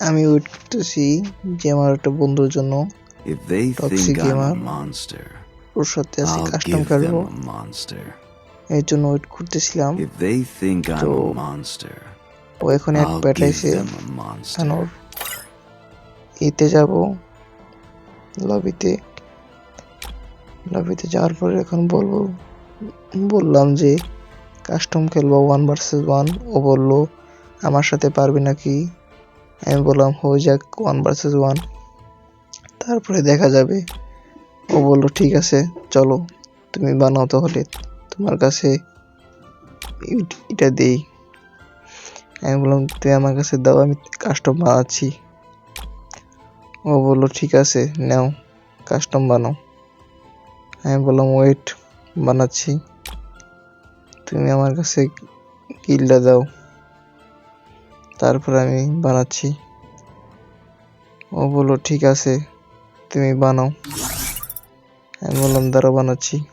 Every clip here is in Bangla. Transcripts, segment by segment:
আমি করতেছি যে আমার একটা বন্ধুর জন্য If they think I'm a monster, ওর সাথে I'll কাস্টম give খেলব। them a monster. এর জন্য ওয়েট করতেছিলাম। If they think I'm a monster, ও এখন এক I'll give them a monster. ইতে যাব। লবিতে লবিতে যাওয়ার পরে এখন বলব বললাম যে কাস্টম খেলব ওয়ান ভার্সেস ওয়ান ও বলল আমার সাথে পারবি নাকি? আমি বললাম, হয়ে যাক ওয়ান ভার্সেস ওয়ান তারপরে দেখা যাবে। ও বলল, ঠিক আছে, চলো, তুমি বানাও তাহলে, তোমার কাছে এটা দেই। আমি বললাম তুই আমার কাছে দাও, আমি কাস্টম বানাচ্ছি। ও বলল, ঠিক আছে, নাও কাস্টম বানাও। আমি বললাম ওয়েট বানাচ্ছি। তুমি আমার কাছে কিলটা দাও। তারপর আমি বানাচ্ছি। ও বলল, ঠিক আছে, তুমি বানাও। আমি বললাম দাঁড়া বানাচ্ছি।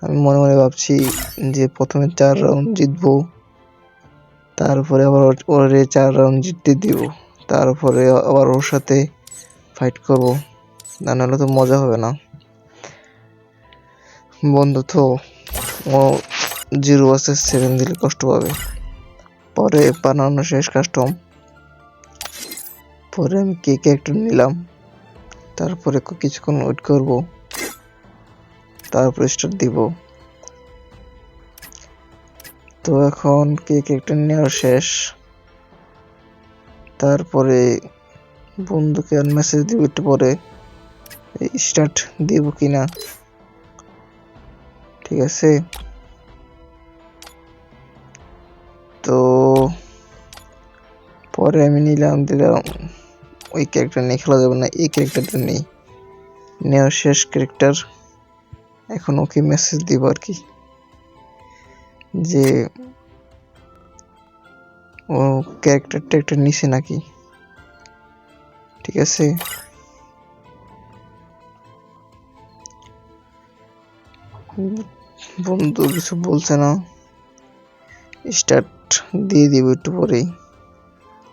আমি মনে মনে ভাবছি যে প্রথমে চার রাউন্ড জিতবো, তারপরে আবার ওর- চার রাউন্ড জিততে দিব, তারপরে আবার ওর সাথে ফাইট করব। না নাহলে তো মজা হবে না। বন্ধু তো ও জিরো ভার্সেস সেভেন দিলে কষ্ট পাবে। পরে বানানো শেষ কাস্টম পরে আমি কে ক্যারেক্টার নিলাম। তারপরে কিছুক্ষণ ওয়েট করব। তারপরে স্টার্ট দিব। তো এখন কেক একটা নেওয়া শেষ। তারপরে বন্ধুকে আর মেসেজ দিব একটু পরে। স্টার্ট দিব কিনা? ঠিক আছে? পরে আমি নিলাম, দিলাম। ওই ক্যারেক্টার নিয়ে খেলা যাবে না, এই ক্যারেক্টারটা নেই। নেওয়ার শেষ ক্যারেক্টার এখন ওকে মেসেজ দিব আর কি। যে, ও ক্যারেক্টারটা একটা নিছে নাকি? ঠিক আছে? বন্ধু কিছু বলছে না। স্টার্ট দিয়ে দিব একটু পরেই।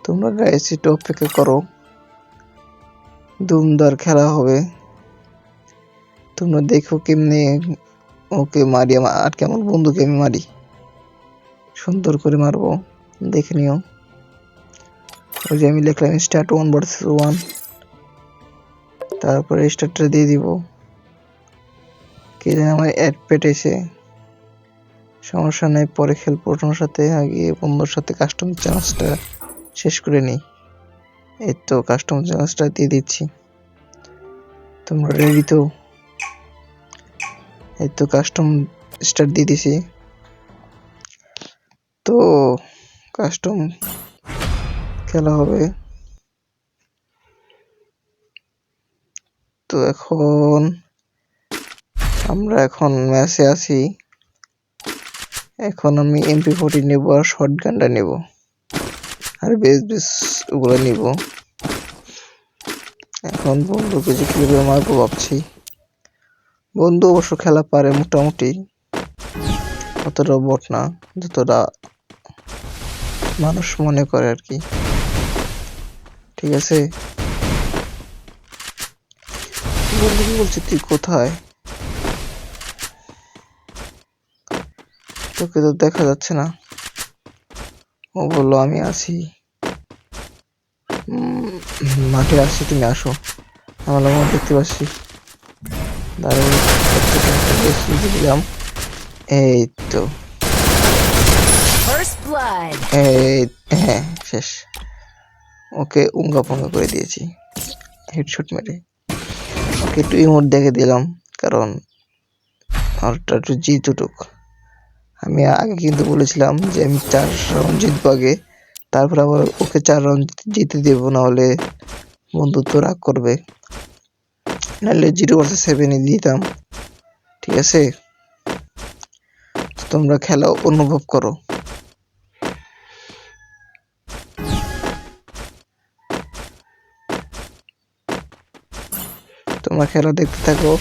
তোমরা গাইস একটু অপেক্ষা করো। দুমদার খেলা হবে। তোমরা দেখো কেমনে ওকে মারি আর কেমন বন্ধুকে আমি মারি। সুন্দর করে মারবো, দেখে নিও। ওই যে আমি লিখলাম স্টার্ট ওয়ান ভার্সেস ওয়ান তারপরে স্টার্টটা দিয়ে দিব। কে জানে আমার অ্যাড পেটেছে সমস্যা নেই, পরে খেলব সাথে, আগে বন্ধুর সাথে কাস্টম চ্যালেঞ্জটা শেষ করে নিই। এই তো কাস্টম চ্যালেঞ্জটা দিয়ে দিচ্ছি। তোমরা রেডি তো? এই তো কাস্টম স্টার্ট দিয়ে দিছি। তো কাস্টম খেলা হবে। তো এখন আমরা এখন ম্যাচে আছি। এখন আমি এমপি ফোর্টি নেব আর শর্ট গানটা নেব। আর বেশ বেশ ওগুলো নিব। এখন বন্ধুকে যে কীভাবে মারবো ভাবছি। বন্ধু অবশ্য খেলা পারে মোটামুটি। অতটা বট না, যতটা মানুষ মনে করে আর কি। ঠিক আছে? বন্ধু বলছি, তুই কোথায়? তোকে তো দেখা যাচ্ছে না। ও বলল, আমি আছি। মাঠে আসছি তুমি আসো। আমার আমার দেখতে পাচ্ছি। দিলাম। এই তো। এই হ্যাঁ শেষ। ওকে উঙ্গা পঙ্গা করে দিয়েছি। হেডশট মেরে। ওকে একটু ইমোট দেখে দিলাম কারণ আমারটা একটু জিত উঠুক আমি আগে কিন্তু বলেছিলাম যে আমি চার রাউন্ড জিতবো আগে। তারপর আবার ওকে চার রাউন্ড জিতে দেবো না হলে বন্ধুত্ব রাগ করবে। নাহলে জিরো ভার্সেস সেভেনই দিতাম। ঠিক আছে? তোমরা খেলা অনুভব করো। তোমরা খেলা দেখতে থাকো।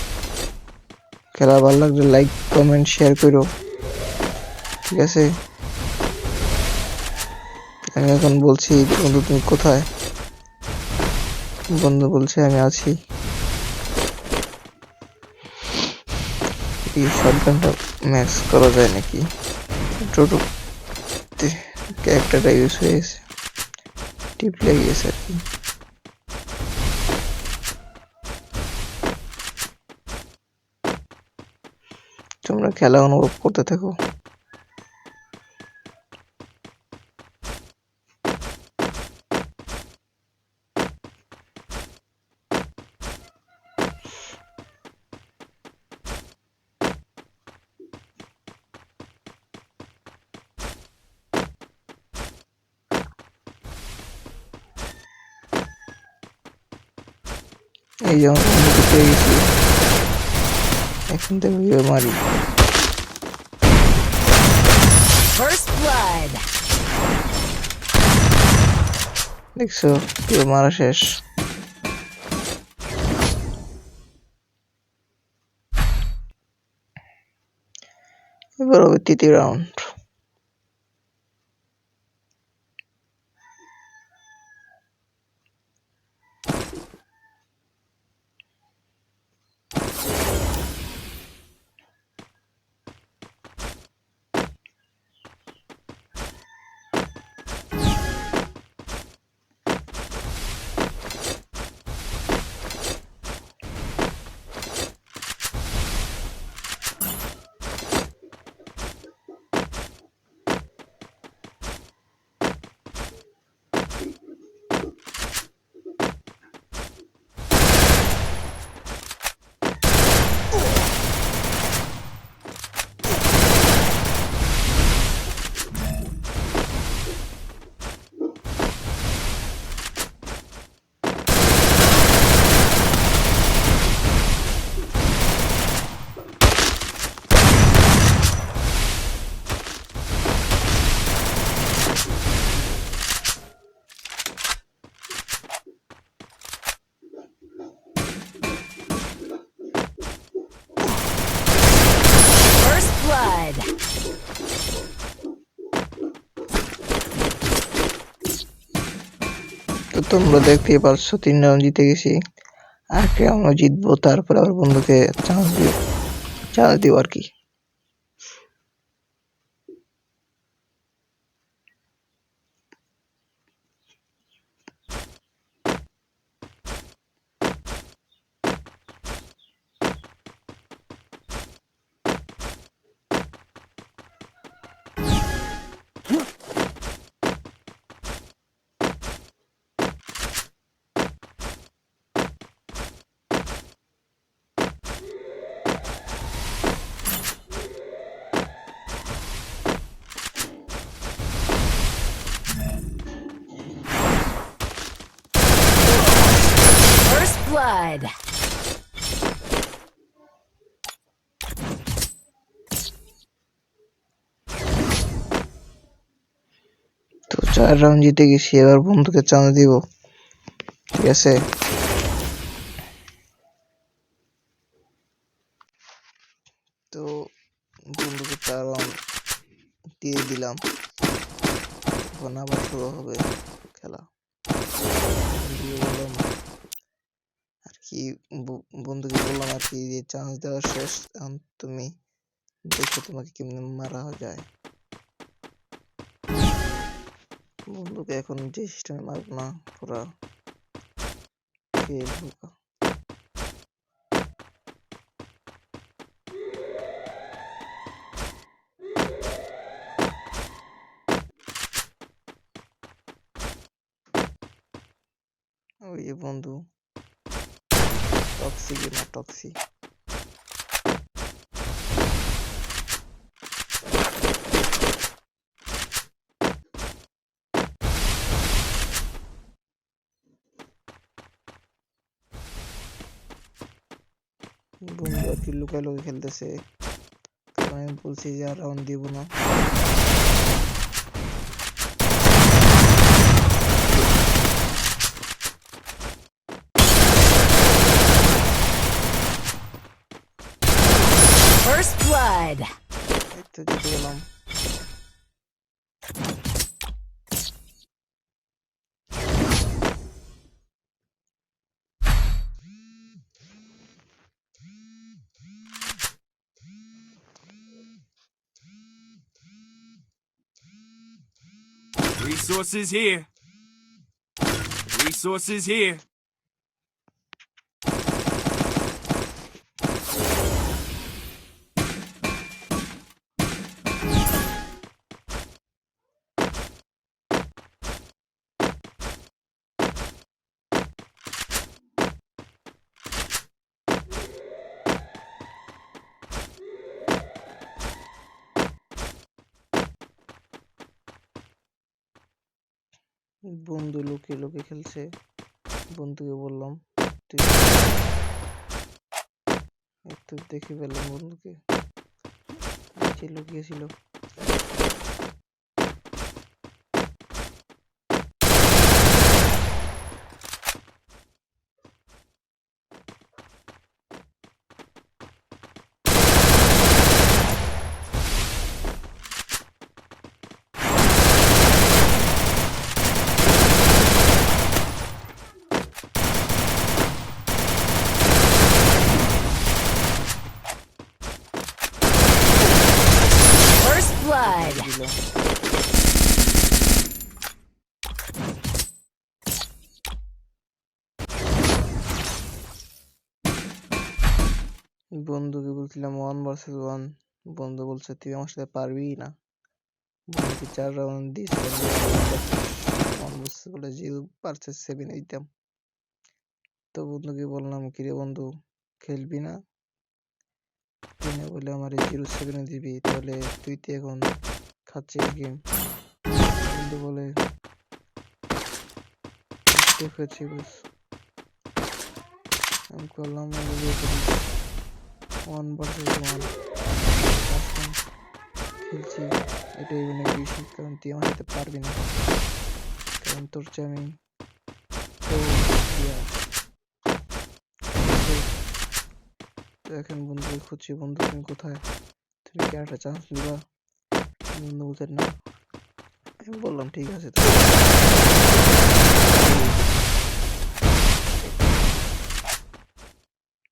খেলা ভালো লাগলে লাইক কমেন্ট শেয়ার করো। ঠিক আছে? আমি এখন বলছি, বন্ধু তুমি কোথায়? বন্ধু বলছে আমি আছি। এই শটগানটা ম্যাক্স করা যায় নাকি? টোটো ক্যারেক্টারটা ইউজ হয়ে গেছে। টিপ লেগে গেছে আর কি। তোমরা খেলা অনুভব করতে থাকো। এই যেমন বন্ধুকে পেয়ে গেছি এখন থেকে গিয়ে মারি First blood. দেখছ পুরো মারা শেষ এবার হবে তৃতীয় রাউন্ড First blood. তো তোমরা দেখতে পাচ্ছ তিন রাউন্ড জিতে গেছি। আর একটা আমরা জিতবো, তারপরে আবার বন্ধুকে চান্স দিব চান্স দিব আর কি। Blood. তো চার রাউন্ড জিতে গেছি, এবার বন্ধুকে চান্স দিব। ঠিক আছে? তো বন্ধুকে চার রাউন্ড দিয়ে দিলাম। এখন আবার শুরু হবে খেলা। কি বন্ধুকে বললাম আর কি যে চান্স দেওয়া শেষ, এখন তুমি দেখো তোমাকে কেমনে মারা যায় বন্ধুকে এখন যে সিস্টেমে মারব না, পুরা। ওই যে বন্ধু টক্সি না টক্সি বন্ধু, আর কি লুকাই খেলতেছে আমি বলছি যে আর রাউন্ড দিব না। Resources here. Resources here. বন্ধু লুকিয়ে লুকিয়ে খেলছে। বন্ধুকে বললাম একটু দেখে পেলাম বন্ধুকে। লুকিয়েছিল First blood. দিল বন্ধুকে বলছিলাম ওয়ান ভার্সেস ওয়ান বন্ধু বলছে, তুই আমার সাথে পারবি না? বন্ধুকে চার রাউন্ড দিয়েছিলাম ওয়ান ভার্সেস বলে জিরো ভার্সেস সেভেন দিতাম। তো বন্ধুকে বললাম কিরে বন্ধু, খেলবি না? তুই না বলে আমার জিরো সেভেনে দিবি, তাহলে তুই তো এখন খাচ্ছিস গেম বন্ধু বলে, দেখেছি বস আমি করলাম ওয়ান ভার্সেস ওয়ান খেলছি এটাই অনেক বেশি কারণ তুই আমার সাথে পারবি না কারণ তোর চেয়ে আমি এখন বন্ধুকে খুঁজছি বন্ধু তুমি কোথায়? তুমি কি একটা চান্স দিবা? বন্ধু বলছে না আমি বললাম, ঠিক আছে তো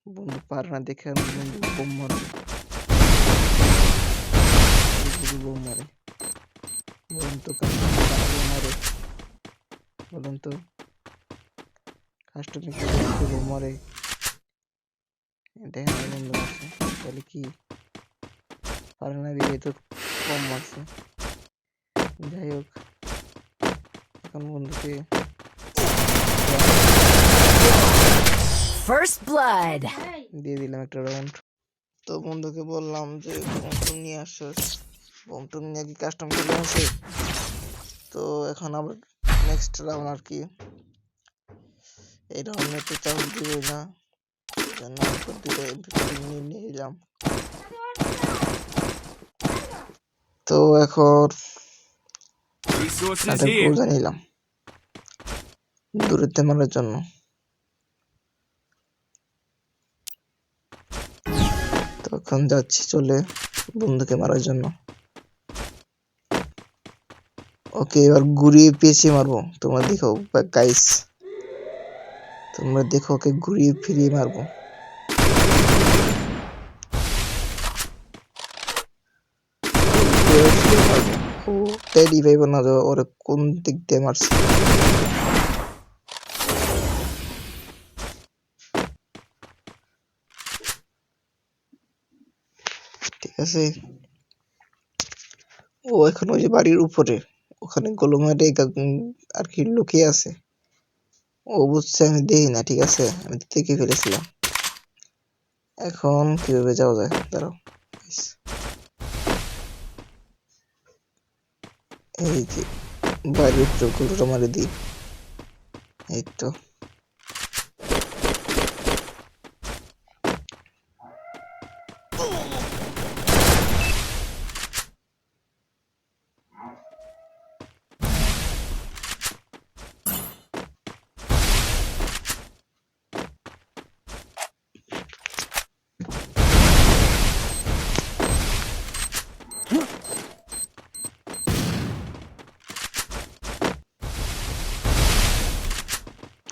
বন্ধু পারে না দেখে বন্ধু বোম বন্ধু বোম মারে, বলুন তো মারে, বলুন তো। কাস্টমার বোম মারে? দেখেন বন্ধু মারছে, তাহলে কি? পারে না বিয়ে তো কম মারছে। যাই হোক, এখন বন্ধুকে First blood. দিয়ে দিলাম একটা রাউন্ড তো বন্ধুকে বললাম যে বমটুম নিয়ে আসছিস বমটুম নিয়ে কি কাস্টম খেলে আসে। তো এখন আবার নেক্সট রাউন্ড আর কি। এই রাউন্ডে তো চান্স দিবে না। জন্য দুটো নিয়ে এলাম তো এখন. গোজা নিলাম। দূরত্বে মারার জন্য। তখন যাচ্ছি চলে বন্ধুকে মারার জন্য। ওকে, এবার ঘুরিয়ে পেঁচিয়ে মারবো। তোমরা দেখো গাইস তোমরা দেখো, ওকে ঘুরিয়ে ফিরিয়ে মারবো। ও টেডি পাইব না ওরে কোন দিক দিয়ে মারছে? আছে। ও, এখন ওই যে বাড়ির উপরে। ওখানে গোলমারে আর কি লুকিয়ে আছে। ও বুঝছে, আমি দেখি না, ঠিক আছে? আমি তো দেখে ফেলেছিলাম। এখন কীভাবে যাওয়া যায়? দাঁড়াও এই যে, বাড়ির উপরে গোলটা মারি দিই। এই তো।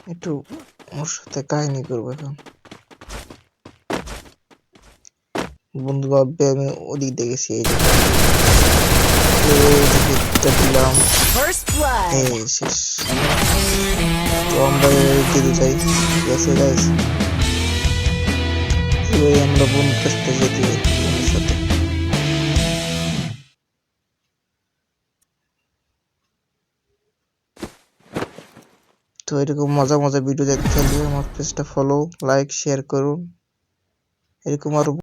একটু ওর সাথে কাহিনী করব এখন। বন্ধু ভাববে আমি ওদিক দিয়ে গেছি দিলাম। শেষ। তো আমরা দিতে চাই ঠিক আছে গাইস এবার আমরা বন্ধু কাছতে যেতে তো এরকম মজা মজা ভিডিও দেখতে চাইলে আমার পেজটা ফলো লাইক শেয়ার করুন। এরকম আরও